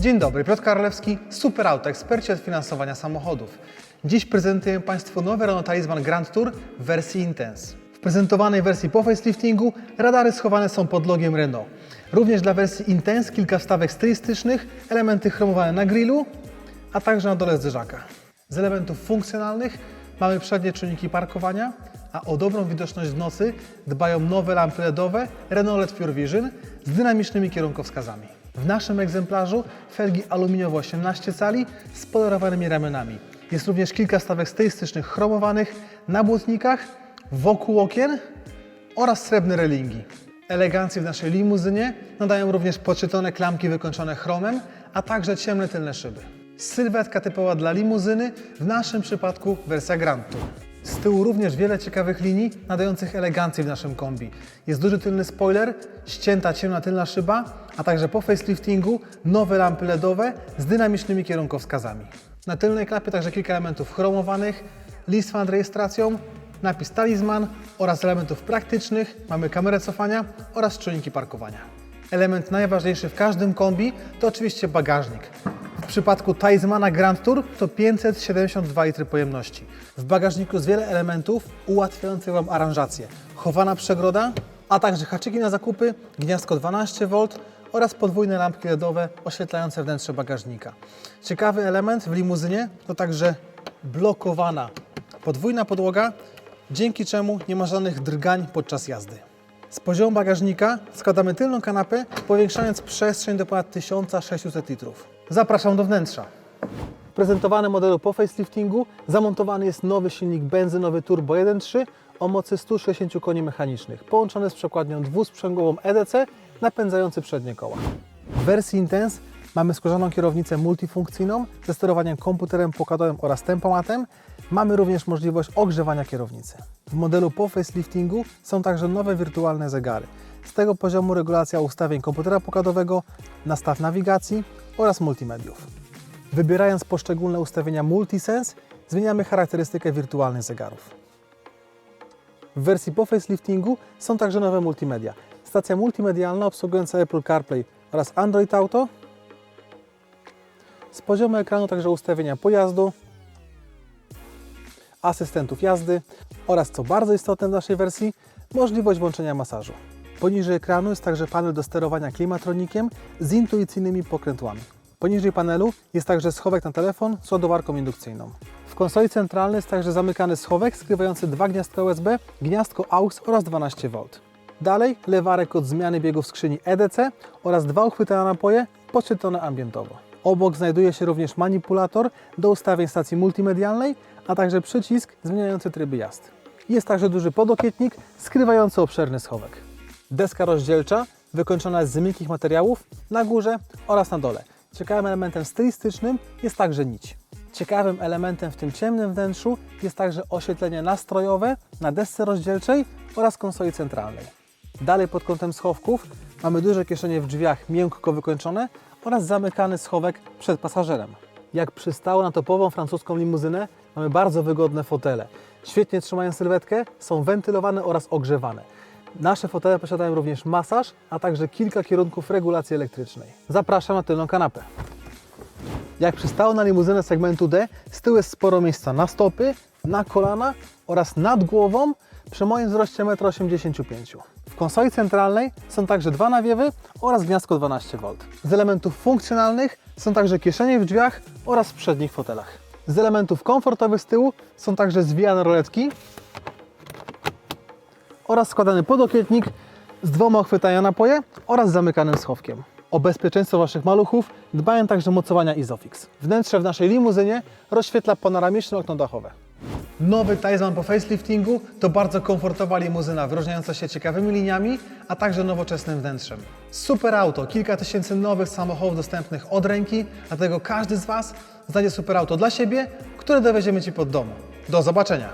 Dzień dobry, Piotr Karolewski, Superauto, eksperci od finansowania samochodów. Dziś prezentujemy Państwu nowy Renault Talisman Grand Tour w wersji Intense. W prezentowanej wersji po faceliftingu radary schowane są pod logiem Renault. Również dla wersji Intense kilka wstawek stylistycznych, elementy chromowane na grillu, a także na dole zderzaka. Z elementów funkcjonalnych mamy przednie czujniki parkowania, a o dobrą widoczność w nocy dbają nowe lampy LEDowe Renault LED Pure Vision z dynamicznymi kierunkowskazami. W naszym egzemplarzu felgi aluminiowe 18 cali z polerowanymi ramionami. Jest również kilka stawek stylistycznych chromowanych na błotnikach, wokół okien oraz srebrne relingi. Elegancji w naszej limuzynie nadają również podczytone klamki wykończone chromem, a także ciemne tylne szyby. Sylwetka typowa dla limuzyny, w naszym przypadku wersja Grand Tour. Z tyłu również wiele ciekawych linii nadających elegancji w naszym kombi. Jest duży tylny spoiler, ścięta ciemna tylna szyba, a także po faceliftingu nowe lampy LEDowe z dynamicznymi kierunkowskazami. Na tylnej klapie także kilka elementów chromowanych, list nad rejestracją, napis talizman oraz elementów praktycznych, mamy kamerę cofania oraz czujniki parkowania. Element najważniejszy w każdym kombi to oczywiście bagażnik. Przypadku Talismana Grand Tour to 572 litry pojemności. W bagażniku jest wiele elementów ułatwiających Wam aranżację. Chowana przegroda, a także haczyki na zakupy, gniazdko 12V oraz podwójne lampki LEDowe oświetlające wnętrze bagażnika. Ciekawy element w limuzynie to także blokowana podwójna podłoga, dzięki czemu nie ma żadnych drgań podczas jazdy. Z poziomu bagażnika składamy tylną kanapę, powiększając przestrzeń do ponad 1600 litrów. Zapraszam do wnętrza. W prezentowanym modelu po faceliftingu zamontowany jest nowy silnik benzynowy Turbo 1.3 o mocy 160 koni mechanicznych, połączony z przekładnią dwusprzęgłową EDC napędzający przednie koła. W wersji Intense mamy skórzaną kierownicę multifunkcyjną ze sterowaniem komputerem pokładowym oraz tempomatem. Mamy również możliwość ogrzewania kierownicy. W modelu po faceliftingu są także nowe wirtualne zegary. Z tego poziomu regulacja ustawień komputera pokładowego, nastaw nawigacji oraz multimediów. Wybierając poszczególne ustawienia Multisense, zmieniamy charakterystykę wirtualnych zegarów. W wersji po faceliftingu są także nowe multimedia. Stacja multimedialna obsługująca Apple CarPlay oraz Android Auto. Z poziomu ekranu także ustawienia pojazdu, asystentów jazdy oraz, co bardzo istotne w naszej wersji, możliwość włączenia masażu. Poniżej ekranu jest także panel do sterowania klimatronikiem z intuicyjnymi pokrętłami. Poniżej panelu jest także schowek na telefon z ładowarką indukcyjną. W konsoli centralnej jest także zamykany schowek skrywający dwa gniazdka USB, gniazdko AUX oraz 12V. Dalej lewarek od zmiany biegów skrzyni EDC oraz dwa uchwyty na napoje podświetlone ambientowo. Obok znajduje się również manipulator do ustawień stacji multimedialnej, a także przycisk zmieniający tryby jazd. Jest także duży podokietnik skrywający obszerny schowek. Deska rozdzielcza wykończona jest z miękkich materiałów na górze oraz na dole. Ciekawym elementem stylistycznym jest także nić. Ciekawym elementem w tym ciemnym wnętrzu jest także oświetlenie nastrojowe na desce rozdzielczej oraz konsoli centralnej. Dalej pod kątem schowków mamy duże kieszenie w drzwiach miękko wykończone oraz zamykany schowek przed pasażerem. Jak przystało na topową francuską limuzynę, mamy bardzo wygodne fotele. Świetnie trzymają sylwetkę, są wentylowane oraz ogrzewane. Nasze fotele posiadają również masaż, a także kilka kierunków regulacji elektrycznej. Zapraszam na tylną kanapę. Jak przystało na limuzynę segmentu D, z tyłu jest sporo miejsca na stopy, na kolana oraz nad głową przy moim wzroście 1,85 m. Konsoli centralnej są także dwa nawiewy oraz gniazdko 12V. Z elementów funkcjonalnych są także kieszenie w drzwiach oraz w przednich fotelach. Z elementów komfortowych z tyłu są także zwijane roletki oraz składany podokietnik z dwoma uchwytami na napoje oraz zamykanym schowkiem. O bezpieczeństwo Waszych maluchów dbają także mocowania Isofix. Wnętrze w naszej limuzynie rozświetla panoramiczne okno dachowe. Nowy Talisman po faceliftingu to bardzo komfortowa limuzyna wyróżniająca się ciekawymi liniami, a także nowoczesnym wnętrzem. Super auto, kilka tysięcy nowych samochodów dostępnych od ręki, dlatego każdy z Was znajdzie super auto dla siebie, które dowieziemy Ci pod dom. Do zobaczenia!